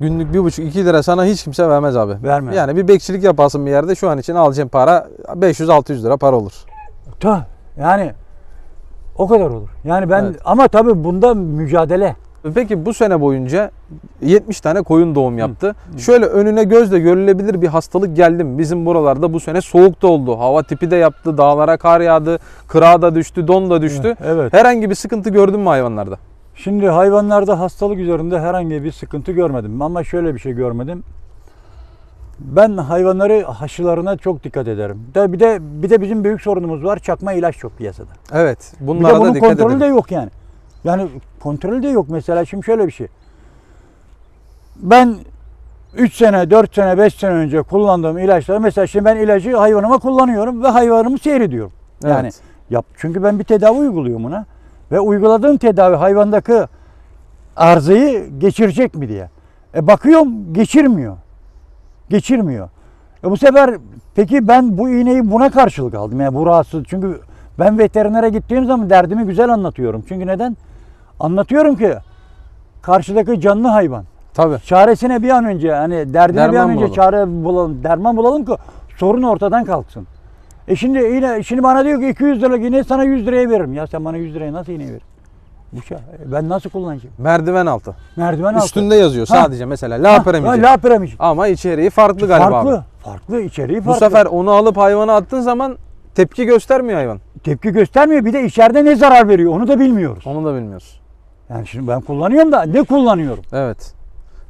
Günlük 1,5-2 lira sana hiç kimse vermez abi. Vermez. Yani bir bekçilik yaparsın bir yerde şu an için alacağın para 500-600 lira para olur. Ta yani o kadar olur. Yani ben Evet. ama tabii bunda mücadele. Peki bu sene boyunca 70 tane koyun doğum yaptı. Şöyle önüne gözle görülebilir bir hastalık geldi mi? Bizim buralarda bu sene soğuk da oldu. Hava tipi de yaptı. Dağlara kar yağdı. Kırağa da düştü. Don da düştü. Evet. Herhangi bir sıkıntı gördün mü hayvanlarda? Şimdi hayvanlarda hastalık üzerinde herhangi bir sıkıntı görmedim. Ama şöyle bir şey görmedim. Ben hayvanları haşılarına çok dikkat ederim. De bir de bir de bizim büyük sorunumuz var. Çakma ilaç çok piyasada. Evet. Bir Bunlara de bunun dikkat kontrolü edin. de yok yani. Yani kontrolü de yok mesela. Şimdi şöyle bir şey. Ben 3 sene, 4 sene, 5 sene önce kullandığım ilaçları mesela şimdi ben ilacı hayvanıma kullanıyorum ve hayvanımı seyrediyorum. Yani Evet. yap çünkü ben bir tedavi uyguluyorum ona ve uyguladığım tedavi hayvandaki arızayı geçirecek mi diye. E bakıyorum geçirmiyor. Geçirmiyor. E bu sefer peki ben bu iğneyi buna karşılık aldım. Yani bu rahatsız. Çünkü ben veterinere gittiğim zaman derdimi güzel anlatıyorum. Çünkü neden? Anlatıyorum ki karşıdaki canlı hayvan. Tabii. Çaresine bir an önce hani derdine bir Derman an önce bulalım. çare bulalım, derman bulalım ki sorun ortadan kalksın. E şimdi yine şimdi bana diyor ki 200 lira iğneyi sana 100 liraya veririm. Ya sen bana 100 liraya nasıl iğne verirsin? Şey, e ben nasıl kullanacağım? Merdiven altı. Merdiven altı. Üstünde yazıyor Ha. sadece mesela la premici. La premici. Ama içeriği farklı galiba farklı. abi. Farklı içeriği Bu farklı. sefer onu alıp hayvana attığın zaman tepki göstermiyor hayvan. tepki göstermiyor. Bir de içeride ne zarar veriyor onu da bilmiyoruz. Onu da bilmiyoruz. Yani şimdi ben kullanıyorum da ne kullanıyorum? Evet.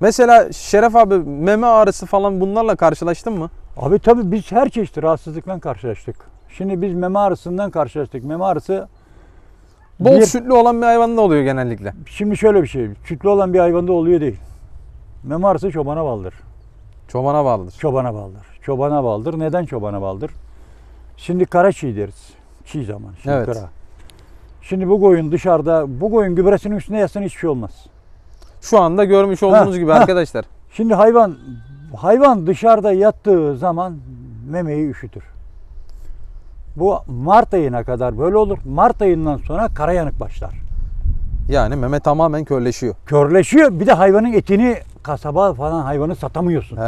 Mesela Şeref abi meme ağrısı falan bunlarla karşılaştın mı? Abi tabii biz her çeşit rahatsızlıkla karşılaştık. Şimdi biz meme ağrısından karşılaştık. Meme ağrısı Bol Bir- sütlü olan bir hayvanda oluyor genellikle. Şimdi şöyle bir şey. Sütlü olan bir hayvanda oluyor değil. Meme ağrısı çobana baldır. Çobana bağlıdır. Çobana baldır. Çobana baldır. Neden çobana baldır? Şimdi kara çiğ deriz. Çiğ zaman. Şimdi Evet. kara. Şimdi bu koyun dışarıda, bu koyun gübresinin üstüne yatsın hiçbir şey olmaz. Şu anda görmüş olduğunuz Ha, gibi ha. arkadaşlar. Şimdi hayvan hayvan dışarıda yattığı zaman memeyi üşütür. Bu Mart ayına kadar böyle olur. Mart ayından sonra kara yanık başlar. Yani meme tamamen körleşiyor. Körleşiyor. Bir de hayvanın etini kasaba falan hayvanı satamıyorsun. He.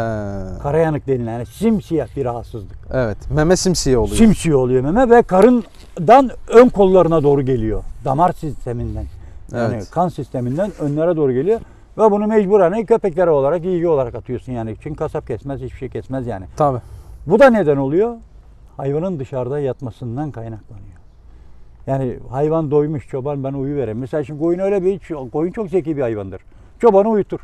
Kara yanık denilen yani simsiyah bir rahatsızlık. Evet. Meme simsiyah oluyor. Simsiyah oluyor meme ve karından ön kollarına doğru geliyor. Damar sisteminden. Yani Evet. kan sisteminden önlere doğru geliyor. Ve bunu mecburen köpeklere olarak, ilgi olarak atıyorsun yani. Çünkü kasap kesmez, hiçbir şey kesmez yani. Tabii. Bu da neden oluyor? Hayvanın dışarıda yatmasından kaynaklanıyor. Yani hayvan doymuş çoban ben uyu vereyim. Mesela şimdi koyun öyle bir koyun çok zeki bir hayvandır. Çobanı uyutur.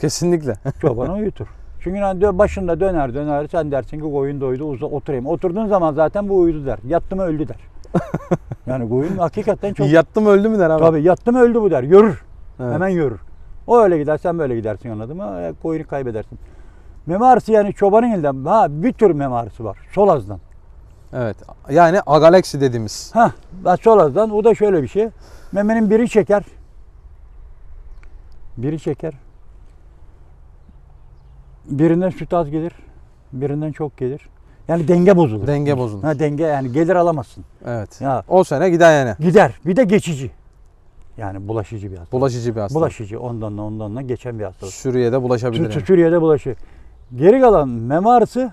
Kesinlikle. Çobanı uyutur. Çünkü hani başında döner döner sen dersin ki koyun doydu uza oturayım. Oturduğun zaman zaten bu uyudu der. Yattı mı öldü der. Yani koyun hakikaten çok Yattım öldü mü der abi. tabii yattı mı öldü bu der. Yürür. Evet. Hemen yürür. O öyle gider sen böyle gidersin anladın mı? E, Koyunu kaybedersin. Meme ağrısı yani çobanın elinden. Ha bir tür meme ağrısı var. Sol ağızdan. Evet. Yani agaleksi dediğimiz. Ha, sol ağızdan. O da şöyle bir şey. Memenin biri çeker. Biri çeker. Birinden süt az gelir. Birinden çok gelir. Yani denge bozulur. Denge bozulur. Ha denge yani gelir alamazsın. Evet. Ya O sene gider yani. gider. Bir de geçici. Yani bulaşıcı bir hastalık. Bulaşıcı bir hastalık. Bulaşıcı. Ondan da ondan da geçen bir hastalık. Sürüye de bulaşabilir. Tü- yani. Türkiye'de bulaşır. Geri kalan meme ağrısı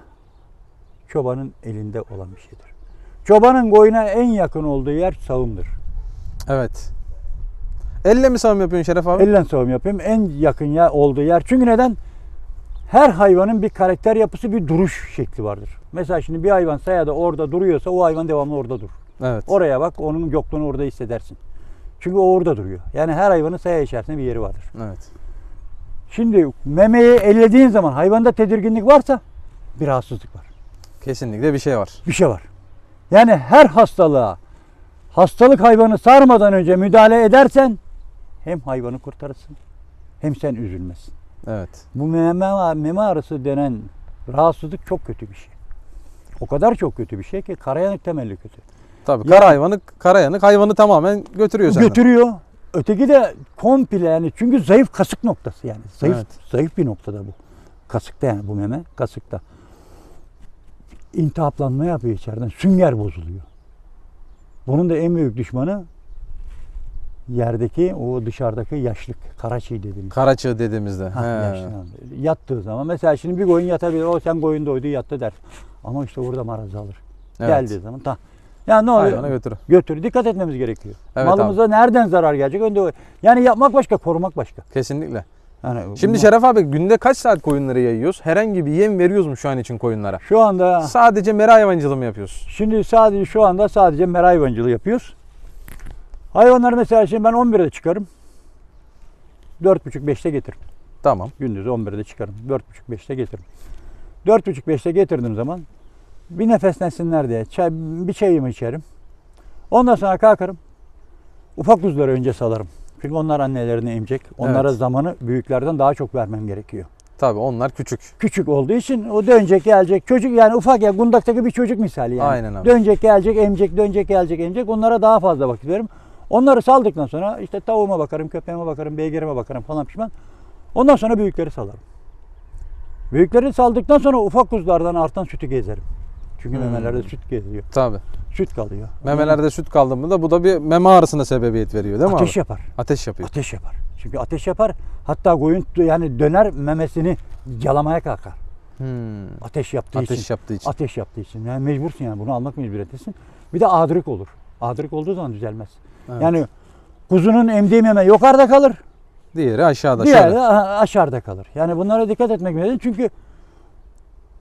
çobanın elinde olan bir şeydir. Çobanın koyuna en yakın olduğu yer sağımdır. Evet. Elle mi sağım yapıyorsun Şeref abi? Elle sağım yapayım. En yakın yer olduğu yer. Çünkü neden? Her hayvanın bir karakter yapısı, bir duruş şekli vardır. Mesela şimdi bir hayvan sayada orada duruyorsa o hayvan devamlı orada dur. Evet. Oraya bak, onun yokluğunu orada hissedersin. Çünkü o orada duruyor. Yani her hayvanın saya içerisinde bir yeri vardır. Evet. Şimdi memeyi ellediğin zaman hayvanda tedirginlik varsa bir rahatsızlık var. Kesinlikle bir şey var. bir şey var. Yani her hastalığa hastalık hayvanı sarmadan önce müdahale edersen hem hayvanı kurtarırsın hem sen üzülmezsin. Evet. Bu meme, meme ağrısı denen rahatsızlık çok kötü bir şey. O kadar çok kötü bir şey ki karayanık temelli kötü. Tabii kara hayvanı, kara yanık hayvanı tamamen götürüyor senden. Götürüyor. Öteki de komple yani çünkü zayıf kasık noktası yani. Zayıf, Evet. zayıf bir noktada bu. Kasıkta yani bu meme kasıkta. İltihaplanma yapıyor içeriden. Sünger bozuluyor. Bunun da en büyük düşmanı Yerdeki o dışarıdaki yaşlık, karaçiğ dediğimiz. Karaçığ dediğimizde. Ha, yaşlı. Yattığı zaman mesela şimdi bir koyun yatabilir. O sen koyun doydu yattı der. Ama işte orada maraz alır. Evet. Geldiği zaman ta. Yani ne oluyor? Hayvana götür. Götür. Dikkat etmemiz gerekiyor. Evet Malımıza nereden zarar gelecek? Önde. Yani yapmak başka, korumak başka. Kesinlikle. Yani Şimdi bu- Şeref abi günde kaç saat koyunları yayıyoruz? Herhangi bir yem veriyoruz mu şu an için koyunlara? şu anda Sadece mera hayvancılığı mı yapıyoruz? Şimdi sadece şu anda sadece mera hayvancılığı yapıyoruz. Hayvanları mesela şimdi ben 11'de çıkarım. 4.30-5'te getiririm. Tamam. Gündüz 11'de çıkarım. 4.30-5'te getiririm. 4.30-5'te getirdiğim zaman bir nefeslensinler diye çay, bir çayımı içerim. Ondan sonra kalkarım. Ufak kuzuları önce salarım. Çünkü onlar annelerini emecek. Onlara Evet. zamanı büyüklerden daha çok vermem gerekiyor. Tabii onlar küçük. Küçük olduğu için o dönecek gelecek çocuk yani ufak ya kundaktaki bir çocuk misali yani. Aynen abi. Dönecek gelecek emecek dönecek gelecek emecek onlara daha fazla vakit veririm. Onları saldıktan sonra işte tavuğuma bakarım, köpeğime bakarım, beygirime bakarım falan pişman. Ondan sonra büyükleri salarım. Büyükleri saldıktan sonra ufak kuzulardan artan sütü gezerim. Çünkü Hmm. memelerde süt geziyor. Tabii. Süt kalıyor. Memelerde süt kaldı mı da bu da bir meme ağrısına sebebiyet veriyor değil mi ateş abi? yapar. Ateş yapıyor. Ateş yapar. Çünkü ateş yapar. Hatta koyun yani döner memesini yalamaya kalkar. Hmm. Ateş yaptığı için. Ateş yaptığı için. Ateş yaptığı için. Yani mecbursun yani bunu almak mecburiyetindesin. Bir de adırık olur. Adırık olduğu zaman düzelmez. Evet. Yani kuzunun emdiği meme yukarıda kalır. Diğeri aşağıda. Diğeri şöyle. de a- aşağıda kalır. Yani bunlara dikkat etmek lazım. Çünkü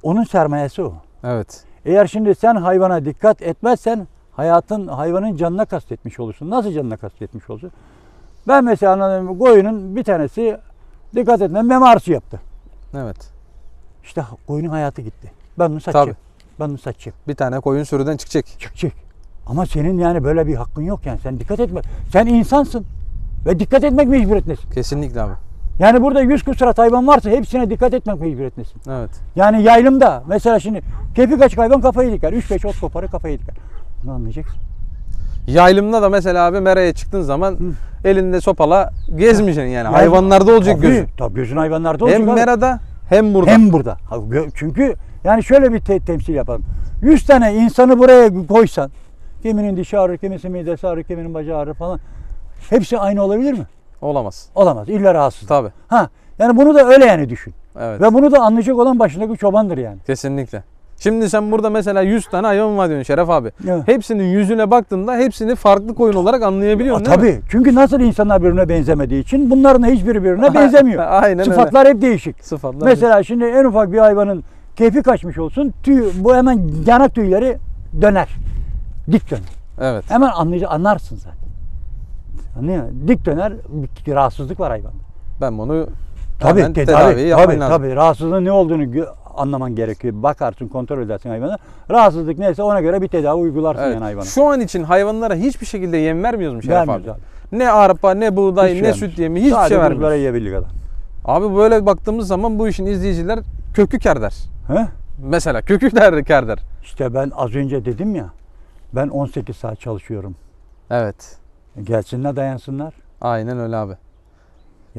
onun sermayesi o. Evet. Eğer şimdi sen hayvana dikkat etmezsen hayatın hayvanın canına kastetmiş olursun. Nasıl canına kastetmiş olursun? Ben mesela anladığım koyunun bir tanesi dikkat etmem meme ağrısı yaptı. Evet. İşte koyunun hayatı gitti. Ben bunu satacağım. Tabii. Ben bunu satacağım. Bir tane koyun sürüden çıkacak. Çıkacak. Ama senin yani böyle bir hakkın yok yani. Sen dikkat etme. Sen insansın. Ve dikkat etmek mecburiyetindesin. Kesinlikle abi. Yani burada 100 küsurat hayvan varsa hepsine dikkat etmek mecburiyetindesin. Evet. Yani yaylımda mesela şimdi kepik açık hayvan kafayı diker. 3-5 ot koparır kafayı diker. Bunu anlayacaksın. Yaylımda da mesela abi meraya çıktığın zaman Hı. elinde sopala gezmeyeceksin yani. Yani- Hayvanlarda olacak Tabii, gözün. Tabii gözün hayvanlarda olacak. Hem abi. merada hem burada. Hem burada. Çünkü yani şöyle bir te- temsil yapalım. 100 tane insanı buraya koysan kiminin dişi ağrır, kimisi midesi ağrır, kiminin bacağı ağrır falan. Hepsi aynı olabilir mi? Olamaz. Olamaz. İlla rahatsız. Tabii. Ha, yani bunu da öyle yani düşün. Evet. Ve bunu da anlayacak olan başındaki çobandır yani. Kesinlikle. Şimdi sen burada mesela 100 tane hayvan var diyorsun Şeref abi. Evet. Hepsinin yüzüne baktığında hepsini farklı koyun olarak anlayabiliyorsun Aa, değil mi? tabii. Çünkü nasıl insanlar birbirine benzemediği için bunların hiçbiri birbirine benzemiyor. Aynen öyle. Sıfatlar hep değişik. Sıfatlar. Mesela şimdi en ufak bir hayvanın keyfi kaçmış olsun. Tüy, bu hemen yanak tüyleri döner. Dik döner. Evet. Hemen anlayacak, anlarsın zaten. Anlıyor musun? Dik döner bir rahatsızlık var hayvanda. Ben bunu Tabii hemen tedavi, tedaviyi tabii, lazım. tabii. Rahatsızlığın ne olduğunu anlaman gerekiyor. Bakarsın, kontrol edersin hayvana. Rahatsızlık neyse ona göre bir tedavi uygularsın Evet. yani hayvana. Şu an için hayvanlara hiçbir şekilde yem vermiyoruz mu Şeref abi? abi. Ne arpa, ne buğday, Hiç ne vermiyoruz. süt yemi hiçbir Sadece şey vermiyoruz. yiyebildiği kadar. Abi böyle baktığımız zaman bu işin izleyiciler kökü kar der. He? Mesela kökü der kar der. İşte ben az önce dedim ya. Ben 18 saat çalışıyorum. Evet. Gelsinler dayansınlar. Aynen öyle abi.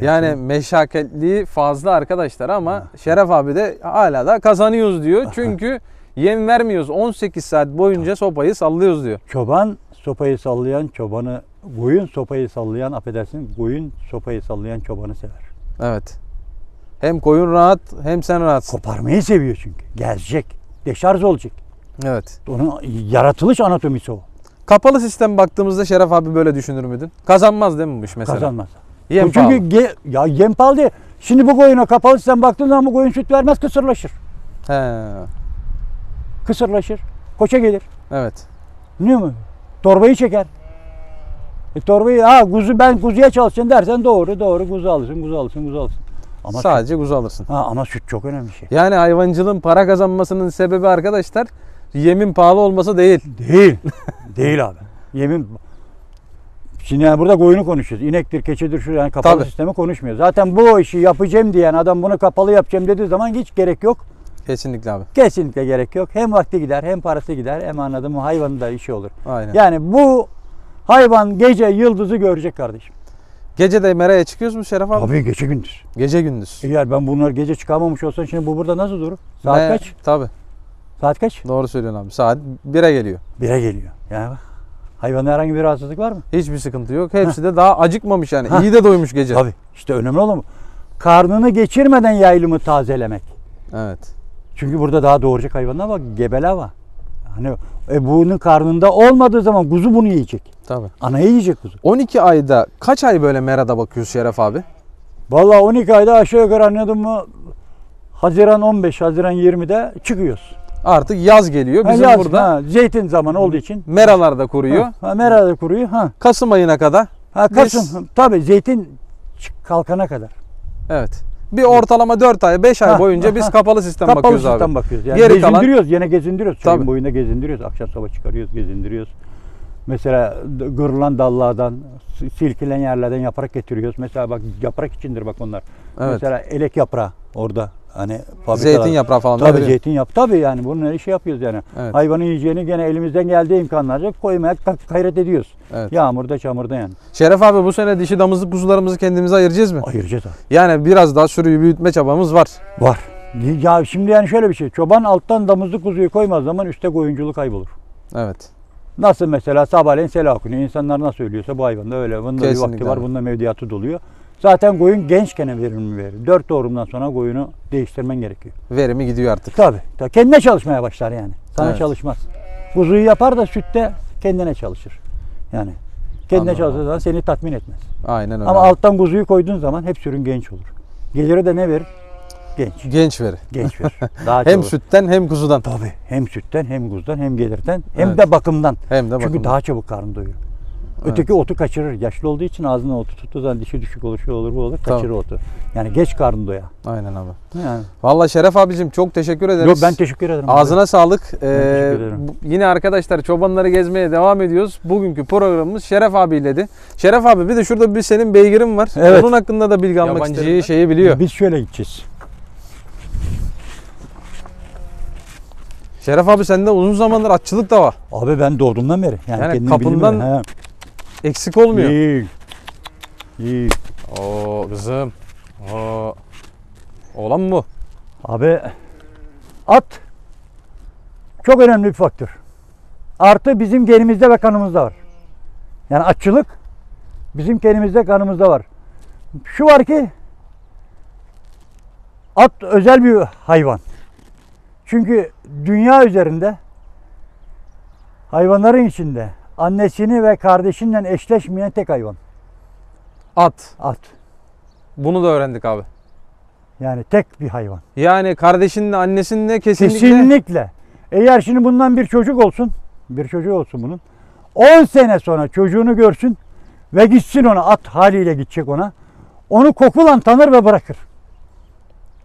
Yani meşakkatliği fazla arkadaşlar ama Şeref abi de hala da kazanıyoruz diyor. Çünkü yem vermiyoruz. 18 saat boyunca sopayı sallıyoruz diyor. Çoban sopayı sallayan çobanı, koyun sopayı sallayan affedersin, koyun sopayı sallayan çobanı sever. Evet. Hem koyun rahat hem sen rahatsın. Koparmayı seviyor çünkü. Gezecek. Deşarj olacak. Evet. Onun yaratılış anatomisi o. Kapalı sistem baktığımızda Şeref abi böyle düşünür müydün? Kazanmaz değil mi bu iş mesela? Kazanmaz. Yem Bu çünkü pahalı. ge- ya yem pahalı değil. Şimdi bu koyuna kapalı sistem baktığın zaman bu koyun süt vermez kısırlaşır. He. Kısırlaşır. Koça gelir. Evet. Biliyor musun? Torbayı çeker. E torbayı ha kuzu ben kuzuya çalışacağım dersen doğru doğru kuzu alırsın kuzu alırsın kuzu alırsın. Ama Sadece kuzu alırsın. süt, ha, ama süt çok önemli şey. Yani hayvancılığın para kazanmasının sebebi arkadaşlar yemin pahalı olması değil. Değil. Değil abi. Yemin Şimdi yani burada koyunu konuşuyoruz. İnektir, keçidir, şu yani kapalı Tabii. sistemi konuşmuyoruz. Zaten bu işi yapacağım diyen adam bunu kapalı yapacağım dediği zaman hiç gerek yok. Kesinlikle abi. Kesinlikle gerek yok. Hem vakti gider, hem parası gider, hem anladım hayvanın da işi olur. Aynen. Yani bu hayvan gece yıldızı görecek kardeşim. Gece de meraya çıkıyoruz mu Şeref abi? Tabii gece gündüz. Gece gündüz. Eğer ben bunları gece çıkarmamış olsam şimdi bu burada nasıl durur? Saat Ne? kaç? Tabii. Saat kaç? Doğru söylüyorsun abi. Saat 1'e geliyor. Bire geliyor. Yani bak. Hayvanda herhangi bir rahatsızlık var mı? Hiçbir sıkıntı yok. Hepsi de daha acıkmamış yani. Hah. İyi de doymuş gece. Tabii. İşte önemli olan bu. Karnını geçirmeden yaylımı tazelemek. Evet. Çünkü burada daha doğuracak hayvanlar var. Gebeler var. Hani e, bunun karnında olmadığı zaman kuzu bunu yiyecek. Tabii. Anayı yiyecek kuzu. 12 ayda kaç ay böyle merada bakıyoruz Şeref abi? Vallahi 12 ayda aşağı yukarı anladın mı? Haziran 15, Haziran 20'de çıkıyoruz. Artık yaz geliyor. Ha, Bizim yaz, burada ha, zeytin zamanı olduğu için. meralar da kuruyor. Ha, ha, merada kuruyor. Ha, Kasım ayına kadar. ha Kasım. Tabii zeytin kalkana kadar. Evet. Bir ortalama 4 ay 5 ay Ha, boyunca ha, biz ha. kapalı sistem Kapalı bakıyoruz sistem abi. bakıyoruz. Yani Geri kalan- gezindiriyoruz. Yine gezindiriyoruz. Çayın Tabii. boyunda gezindiriyoruz. Akşam sabah çıkarıyoruz, gezindiriyoruz. Mesela kırılan dallardan, silkilen yerlerden yaprak getiriyoruz. Mesela bak yaprak içindir bak onlar. Evet. Mesela elek yaprağı orada hani fabrikalar. Zeytin yaprağı falan Tabii zeytin yap. Tabii yani bunun her işi yapıyoruz yani. Evet. Hayvanın yiyeceğini gene elimizden geldiği imkanlarca koymaya gayret ediyoruz. Evet. Yağmurda çamurda yani. Şeref abi bu sene dişi damızlık kuzularımızı kendimize ayıracağız mı? Ayıracağız abi. Yani biraz daha sürüyü büyütme çabamız var. Var. Ya şimdi yani şöyle bir şey. Çoban alttan damızlık kuzuyu koymaz zaman üstte koyunculuk kaybolur. Evet. Nasıl mesela sabahleyin sela okunuyor. İnsanlar nasıl söylüyorsa bu hayvan da öyle. Bunda bir Kesinlikle vakti var, bunda mevdiyatı doluyor. Zaten koyun gençken verimli verir. Dört doğumdan sonra koyunu değiştirmen gerekiyor. Verimi gidiyor artık. Tabii. tabii. Kendine çalışmaya başlar yani. Sana Evet. çalışmaz. Kuzuyu yapar da sütte kendine çalışır. Yani kendine Anladım. çalıştığı zaman seni tatmin etmez. Aynen öyle. Ama abi. alttan kuzuyu koyduğun zaman hep sürün genç olur. Geliri de ne verir? Genç. Genç veri. Genç verir. Daha Hem çok. sütten hem kuzudan. Tabii. Hem sütten hem kuzudan hem gelirden hem Evet. de bakımdan. Hem de Çünkü bakın. daha çabuk karnı doyurur. Öteki otu kaçırır. Yaşlı olduğu için ağzına otu tuttuğu zaman dişi düşük olur, şu olur, bu olur. Tamam. Kaçırır otu. Yani geç karnı doya. Aynen abi. Yani. Vallahi Şeref abicim çok teşekkür ederiz. Yok ben teşekkür ederim. Ağzına sağlık. Ee, teşekkür ederim. bu- yine arkadaşlar çobanları gezmeye devam ediyoruz. Bugünkü programımız Şeref abiyledi. Şeref abi bir de şurada bir senin beygirin var. Evet. Onun hakkında da bilgi almak Yabancıyı isterim. şeyi biliyor. Biz şöyle gideceğiz. Şeref abi sende uzun zamandır atçılık da var. Abi ben doğduğumdan beri. Yani, Yani kapından? He. Eksik olmuyor. İyi. İyi. Oo kızım. Oo. Oğlan bu. Abi at çok önemli bir faktör. Artı bizim genimizde ve kanımızda var. Yani atçılık bizim genimizde kanımızda var. Şu var ki at özel bir hayvan. Çünkü dünya üzerinde hayvanların içinde annesini ve kardeşinden eşleşmeyen tek hayvan At. at. Bunu da öğrendik abi. Yani tek bir hayvan. Yani kardeşinle annesinle kesinlikle, Kesinlikle. Eğer şimdi bundan bir çocuk olsun, bir çocuğu olsun bunun. 10 sene sonra çocuğunu görsün ve gitsin ona at haliyle gidecek ona. Onu kokulan tanır ve bırakır.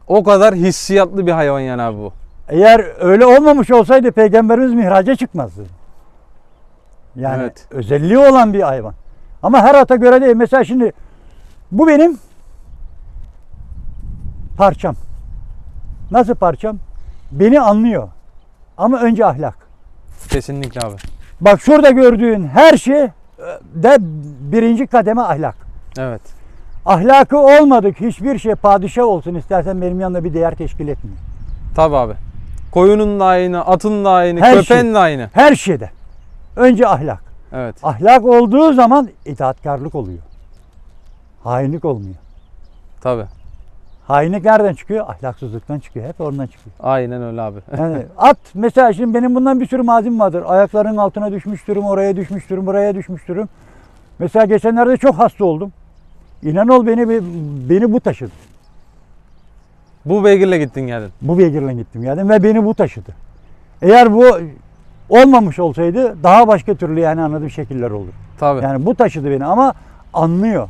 o kadar hissiyatlı bir hayvan yani abi bu. Eğer öyle olmamış olsaydı peygamberimiz mihraca çıkmazdı. Yani Evet. özelliği olan bir hayvan. Ama her ata göre değil. Mesela şimdi bu benim parçam. Nasıl parçam? Beni anlıyor. Ama önce ahlak. Kesinlikle abi. Bak şurada gördüğün her şey e, de birinci kademe ahlak. Evet. Ahlakı olmadık hiçbir şey padişah olsun istersen benim yanında bir değer teşkil etmiyor. Tabi abi. Koyunun da aynı, atın da aynı, Her köpeğin şey. de aynı. Her şeyde. Önce ahlak. Evet. Ahlak olduğu zaman itaatkarlık oluyor. Hainlik olmuyor. Tabi. Hainlik nereden çıkıyor? Ahlaksızlıktan çıkıyor. Hep oradan çıkıyor. Aynen öyle abi. Yani at mesela şimdi benim bundan bir sürü mazim vardır. Ayaklarının altına düşmüştürüm, oraya düşmüştürüm, buraya düşmüştürüm. Mesela geçenlerde çok hasta oldum. İnan ol beni beni bu taşıdı. Bu beygirle gittin geldin. Bu beygirle gittim geldim ve beni bu taşıdı. Eğer bu olmamış olsaydı daha başka türlü yani anladığım şekiller olur. Tabi. Yani bu taşıdı beni ama anlıyor,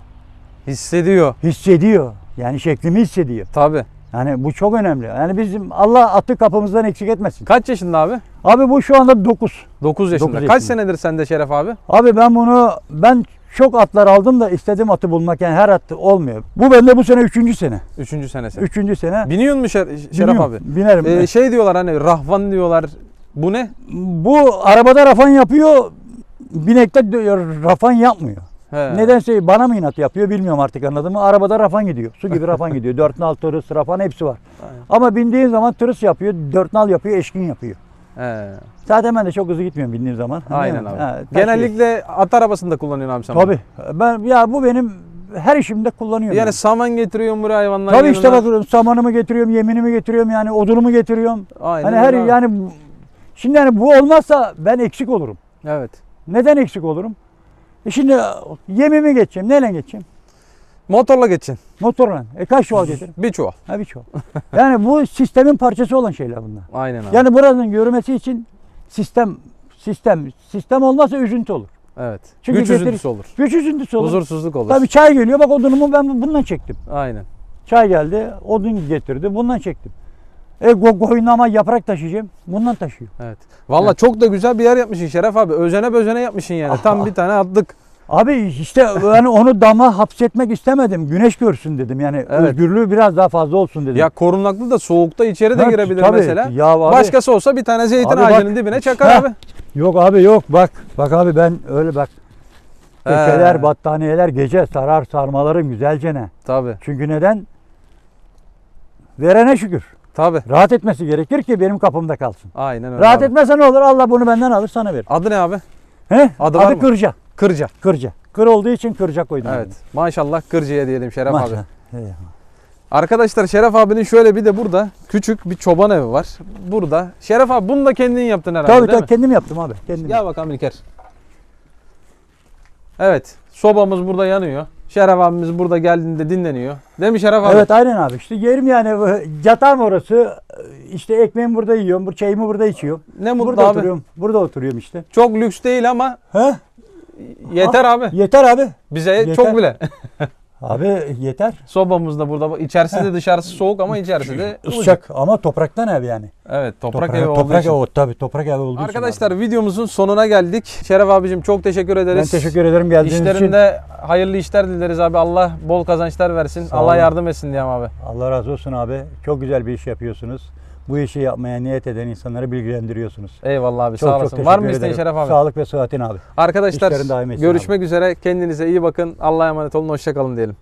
Hissediyor. hissediyor. Yani şeklimi hissediyor. Tabi. Yani bu çok önemli. Yani bizim Allah atı kapımızdan eksik etmesin. Kaç yaşında abi? Abi bu şu anda 9. 9 yaşında. Dokuz Kaç yaşında. senedir sende Şeref abi? Abi ben bunu ben çok atlar aldım da istedim atı bulmak yani her at olmuyor. Bu bende bu sene 3. sene. 3. senesi. 3. sene. Biniyor mu Şer- Şeref Biniyorum, abi? Binerim. Ee, şey diyorlar hani rahvan diyorlar. Bu ne? bu arabada rafan yapıyor. Binekte rafan yapmıyor. He. Nedense bana mı inat yapıyor bilmiyorum artık anladın mı? Arabada rafan gidiyor. Su gibi rafan gidiyor. Dört nal tırıs, rafan hepsi var. Aynen. Ama bindiğin zaman tırıs yapıyor, dört nal yapıyor, eşkin yapıyor. He, Zaten ben de çok hızlı gitmiyorum bindiğim zaman. aynen abi. Ha. Genellikle at arabasında kullanıyorsun abi sen. Tabii. Ben ya bu benim her işimde kullanıyorum. Yani yani. saman getiriyorsun buraya hayvanlar Tabii işte yanına. bakıyorum samanımı getiriyorum, yeminimi getiriyorum yani odunumu getiriyorum. Aynen Hani her abi. yani şimdi yani bu olmazsa ben eksik olurum. Evet. Neden eksik olurum? E şimdi yemimi geçeceğim. Neyle geçeceğim? Motorla geçin. Motorla. E kaç çuval getiririm? Bir çuval. Ha bir çuval. Yani bu sistemin parçası olan şeyler bunlar. Aynen abi. Yani buranın yürümesi için sistem sistem sistem olmazsa üzüntü olur. evet. Çünkü Güç getir- üzüntüsü olur. Güç üzüntüsü olur. Huzursuzluk olur. Tabii çay geliyor. Bak odunumu ben bundan çektim. Aynen. Çay geldi. Odun getirdi. Bundan çektim. E go koyunlama yaprak taşıyacağım. Bundan taşıyor. Evet. Valla Evet. çok da güzel bir yer yapmışsın Şeref abi. Özene bözene yapmışsın yani. Tam bir tane attık. Abi işte yani onu dama hapsetmek istemedim. Güneş görsün dedim. Yani Evet. özgürlüğü biraz daha fazla olsun dedim. Ya korunaklı da soğukta içeri de Ha, girebilir tabii. mesela. Ya abi, Başkası olsa bir tane zeytin Abi bak- ağacının dibine çakar Ha. abi. Yok abi yok bak. Bak abi ben öyle bak. He. Köşeler, battaniyeler gece sarar sarmalarım güzelce ne. Tabii. Çünkü neden? Verene şükür. Tabii. Rahat etmesi gerekir ki benim kapımda kalsın. Aynen öyle Rahat abi. etmese ne olur? Allah bunu benden alır sana verir. Adı ne abi? He? Adı mı? Kırca. Kırca. Kırca. Kır olduğu için kırca koydum. Evet. Maşallah Kırca'ya diyelim Şeref abi. Maşallah. Eyvallah. Arkadaşlar Şeref abinin şöyle bir de burada küçük bir çoban evi var. Burada. Şeref abi bunu da kendin yaptın herhalde Tabii tabii kendim yaptım abi. Kendim. Gel bakalım İlker. Evet. Sobamız burada yanıyor. Şeref abimiz burada geldiğinde dinleniyor. Değil mi Şeref abi? Evet aynen abi. İşte yerim yani yatağım orası. İşte ekmeğimi burada yiyorum. Bu çayımı burada içiyorum. Ne mutlu Burada abi. oturuyorum. Burada oturuyorum işte. Çok lüks değil ama He? yeter abi. Yeter abi. Bize Yeter. çok bile. Abi yeter. Sobamız da burada. İçerisi de dışarısı soğuk ama içerisi de. Sıcak ama topraktan ev yani. Evet toprak, Toprak, evi olduğu toprak için. evi tabii toprak evi olduğu için. Arkadaşlar abi. videomuzun sonuna geldik. Şeref abicim çok teşekkür ben ederiz. teşekkür ederim geldiğiniz için. İşlerinde hayırlı işler dileriz abi. Allah bol kazançlar versin. Sağ Allah olun. yardım etsin diyeyim abi. Allah razı olsun abi. Çok güzel bir iş yapıyorsunuz. Bu işi yapmaya niyet eden insanları bilgilendiriyorsunuz. Eyvallah abi Çok sağ çok olasın. teşekkür Var mı isteğin. Şeref abi? Sağlık ve sıhhatin abi. Arkadaşlar görüşmek üzere. Kendinize iyi bakın. Allah'a emanet olun. Hoşçakalın diyelim.